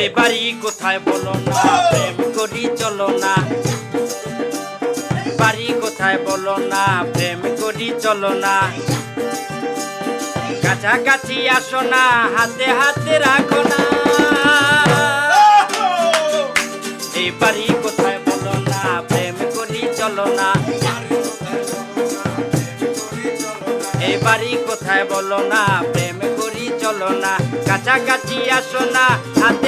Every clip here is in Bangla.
এই বাড়ি কোথায় বলো না, প্রেম করি চলো না। বাড়ি কোথায় বলো না, প্রেম করি চলো না। কাছাকাছি আসো না, হাতে হাতে রাখো না। এই বাড়ি কোথায় বলো না, প্রেম করি চলো না। এই বাড়ি কোথায় বলো না, প্রেম করি চলো না। কাছাকাছি আসো না, হাতে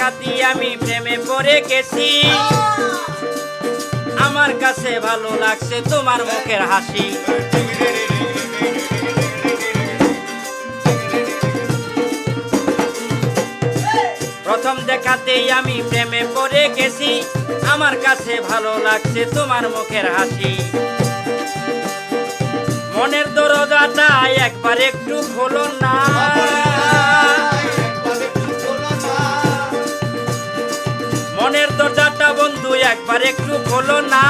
দেখাতি আমি প্রেমে পড়ে গেছি। আমার কাছে ভালো লাগছে তোমার মুখের হাসি। প্রথম দেখাতেই আমি প্রেমে পড়ে গেছি। আমার কাছে ভালো লাগছে তোমার মুখের হাসি। মনের দরজাটা একবার একটু খোলো না। একটু খোলো না।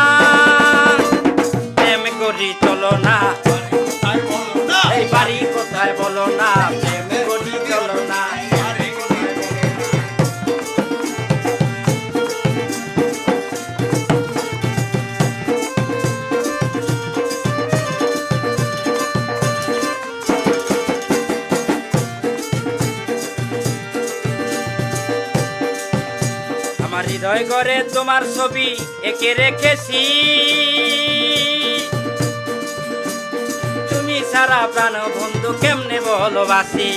প্রেম করি চলো না। এই বাড়ি কোথায় বলো না? প্রেম আমার হৃদয় ঘরে তোমার ছবি একে রেখেছি। তুমি সারা প্রাণ বন্ধু কেমনে ভালোবাসি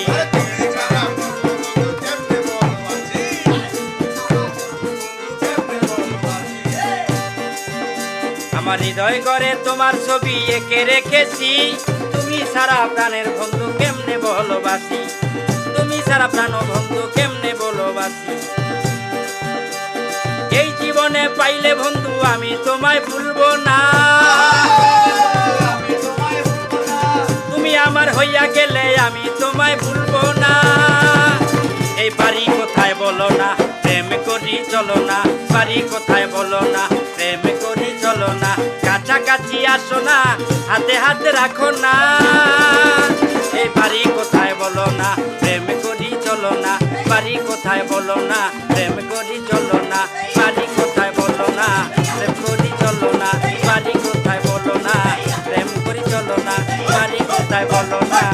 আমার হৃদয় ঘরে তোমার ছবি একে রেখেছি। তুমি সারা প্রাণের বন্ধু কেমনে ভালোবাসি তুমি সারা প্রাণ বন্ধু পাইলে বন্ধু, আমি তোমায় ভুলব না। তুমি আমার হইয়া গেলে আমি তোমায় ভুলব না। এই বাড়ি কোথায় বলো না, প্রেম করি চলো না। বাড়ি কোথায় বলো না, প্রেম করি চলো না। কাছাকাছি আসো না, হাতে হাতে রাখো না। এই বাড়ি কোথায় বলো না, প্রেম করি চলো না। বাড়ি কোথায় বলো না, প্রেম করি চলো কোথায় বলো না